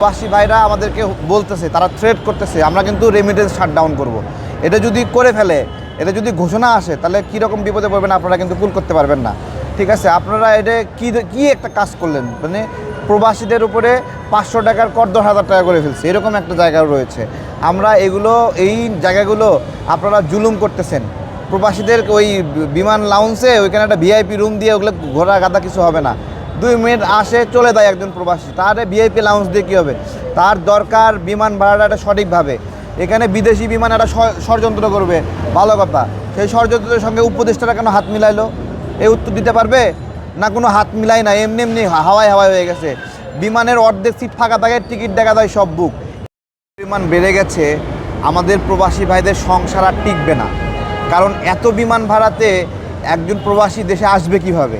প্রবাসী ভাইরা আমাদেরকে বলতেছে, তারা থ্রেট করতেছে, আমরা কিন্তু রেমিটেন্স শাটডাউন করব। এটা যদি করে ফেলে, এটা যদি ঘোষণা আসে, তাহলে কীরকম বিপদে পড়বেন আপনারা কিন্তু কুল করতে পারবেন না। ঠিক আছে, আপনারা এটা কি কি একটা কাজ করলেন? মানে প্রবাসীদের উপরে পাঁচশো টাকার কর দশ হাজার টাকা করে ফেলছে, এরকম একটা জায়গা রয়েছে। আমরা এগুলো, এই জায়গাগুলো আপনারা জুলুম করতেছেন। প্রবাসীদের ওই বিমান লাউন্সে ওইখানে একটা ভিআইপি রুম দিয়ে ওগুলো ঘোরা গাদা কিছু হবে না। দুই মিনিট আসে, চলে যায় একজন প্রবাসী। তার ভিআইপি লাউন্স দিয়ে কী হবে? তার দরকার বিমান ভাড়াটা সঠিকভাবে। এখানে বিদেশি বিমান একটা ষড়যন্ত্র করবে। ভালো কথা। সেই ষড়যন্ত্রের সঙ্গে উপদেষ্টারা কেন হাত মিলাইলো? এই উত্তর দিতে পারবে? না কোনো হাত মিলাই না, এমনি এমনি হাওয়ায় হাওয়ায় হয়ে গেছে। বিমানের অর্ধেক সিট ফাঁকা থাকে টিকিট দেখা দেয় সব বুক বিমান বেড়ে গেছে, আমাদের প্রবাসী ভাইদের সংসার আর টিকবে না। কারণ এত বিমান ভাড়াতে একজন প্রবাসী দেশে আসবে কীভাবে?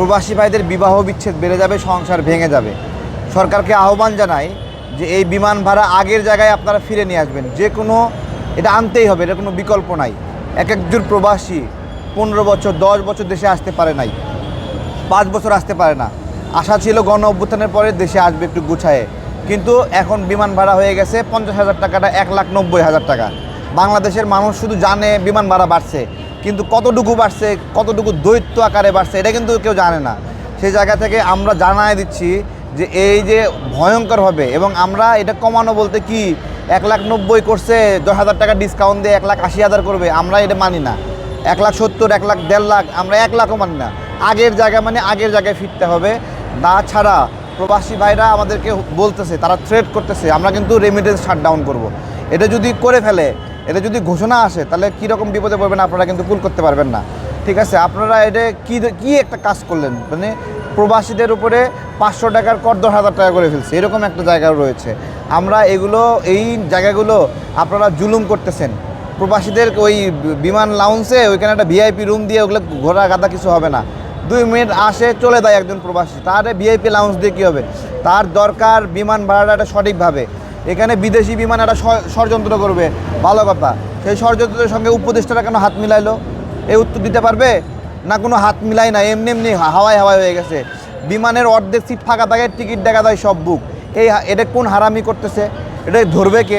প্রবাসী ভাইদের বিবাহ বিচ্ছেদ বেড়ে যাবে, সংসার ভেঙে যাবে। সরকারকে আহ্বান জানাই যে এই বিমান ভাড়া আগের জায়গায় আপনারা ফিরে নিয়ে আসবেন। যে কোনো এটা আনতেই হবে, এটা কোনো বিকল্প নাই। এক একজন প্রবাসী পনেরো বছর, দশ বছর দেশে আসতে পারে নাই, পাঁচ বছর আসতে পারে না। আশা ছিল গণ অভ্যুত্থানের পরে দেশে আসবে একটু গুছায়ে। কিন্তু এখন বিমান ভাড়া হয়ে গেছে পঞ্চাশ হাজার টাকাটা এক লাখ নব্বই হাজার টাকা। বাংলাদেশের মানুষ শুধু জানে বিমান ভাড়া বাড়ছে। কিন্তু কতটুকু বাড়ছে, কতটুকু দৈত্য আকারে বাড়ছে, এটা কিন্তু কেউ জানে না। সেই জায়গা থেকে আমরা জানায় দিচ্ছি যে এই যে ভয়ঙ্কর হবে এবং আমরা এটা কমানো বলতে কি, এক লাখ নব্বই করছে, দশ হাজার টাকা ডিসকাউন্ট দিয়ে এক লাখ আশি হাজার করবে, আমরা এটা মানি না। এক লাখ সত্তর, এক লাখ দেড় লাখ, আমরা এক লাখও মানি না। আগের জায়গা মানে আগের জায়গায় ফিরতে হবে। না ছাড়া প্রবাসী ভাইরা আমাদেরকে বলতেছে, তারা থ্রেট করতেছে, আমরা কিন্তু রেমিটেন্স শাটডাউন করব। এটা যদি করে ফেলে এটা যদি ঘোষণা আসে, তাহলে কীরকম বিপদে পড়বেন আপনারা কিন্তু কুল করতে পারবেন না। ঠিক আছে, আপনারা এটা কি কি একটা কাজ করলেন? মানে প্রবাসীদের উপরে পাঁচশো টাকার কর দশ হাজার টাকা করে ফেলছে, এরকম একটা জায়গা রয়েছে। আমরা এগুলো, এই জায়গাগুলো আপনারা জুলুম করতেছেন। প্রবাসীদের ওই বিমান লাউন্সে ওইখানে একটা ভিআইপি রুম দিয়ে ওগুলো ঘোরা গাদা কিছু হবে না। দুই মিনিট আসে, চলে যায় একজন প্রবাসী। তার ভিআইপি লাউন্স দিয়ে কী হবে? তার দরকার বিমান ভাড়াটা সঠিকভাবে। এখানে বিদেশি বিমান একটা ষড়যন্ত্র করবে। ভালো কথা। সেই ষড়যন্ত্রের সঙ্গে উপদেষ্টারা কেন হাত মিলাইলো? এই উত্তর দিতে পারবে? না কোনো হাত মিলাই না, এমনি এমনি হাওয়ায় হাওয়ায় হয়ে গেছে। বিমানের অর্ধেক সিট ফাঁকা থাকে টিকিট দেখা দেয় সব বুক এই এটা কোন হারামি করতেছে? এটা ধরবে কে?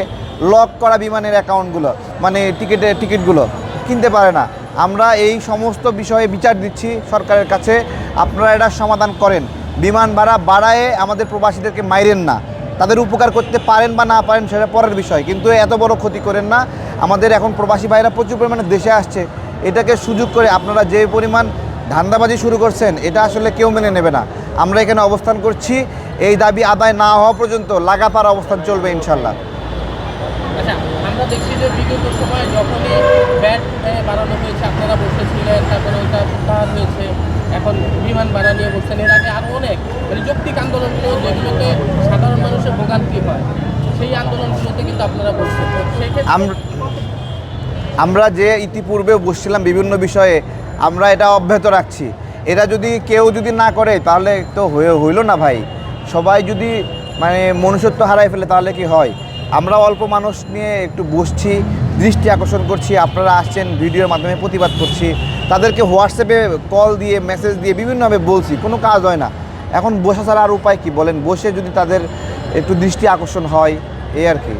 লক করা বিমানের অ্যাকাউন্টগুলো মানে টিকিটে টিকিটগুলো কিনতে পারে না। আমরা এই সমস্ত বিষয়ে বিচার দিচ্ছি সরকারের কাছে। আপনারা এটা সমাধান করেন। বিমান ভাড়া বাড়ায় আমাদের প্রবাসীদেরকে মাইরেন না। তাদের উপকার করতে পারেন বা না পারেন সেটা পরের বিষয়। কিন্তু এত বড় ক্ষতি করেন না। আমাদের এখন প্রবাসী ভাইরা প্রচুর পরিমাণে দেশে আসছে। এটাকে সুযোগ করে আপনারা যে পরিমাণ ধান্দাবাজি শুরু করছেন, এটা আসলে কেউ মেনে নেবে না। আমরা এখানে অবস্থান করছি। এই দাবি আদায় না হওয়া পর্যন্ত লাগাতার অবস্থান চলবে ইনশাল্লাহ আচ্ছা আমরা দেখছি যে বিগত সময়ে যখনই হয়েছে, আপনারা প্রত্যাহার হয়েছে, এখন বিমান ভাড়া নিয়ে বসছেন, এর আগে আরও অনেক মানে মানুষের ভোগান্তি হয়। সেই আন্দোলনগুলোতে কিন্তু আপনারা আমরা আমরা যে ইতিপূর্বে বসছিলাম বিভিন্ন বিষয়ে, আমরা এটা অব্যাহত রাখছি। এটা যদি কেউ যদি না করে, তাহলে তো হয়ে হইল না ভাই। সবাই যদি মানে মনুষ্যত্ব হারাই ফেলে, তাহলে কি হয়? আমরা অল্প মানুষ নিয়ে একটু বসছি, দৃষ্টি আকর্ষণ করছি, আপনারা আসছেন, ভিডিওর মাধ্যমে প্রতিবাদ করছি। তাদেরকে হোয়াটসঅ্যাপে কল দিয়ে, মেসেজ দিয়ে বিভিন্নভাবে বলছি, কোনো কাজ হয় না। এখন বসা ছাড়া আর উপায় কি বলেন? বসে যদি তাদের একটু দৃষ্টি আকর্ষণ হয় এই আর কি।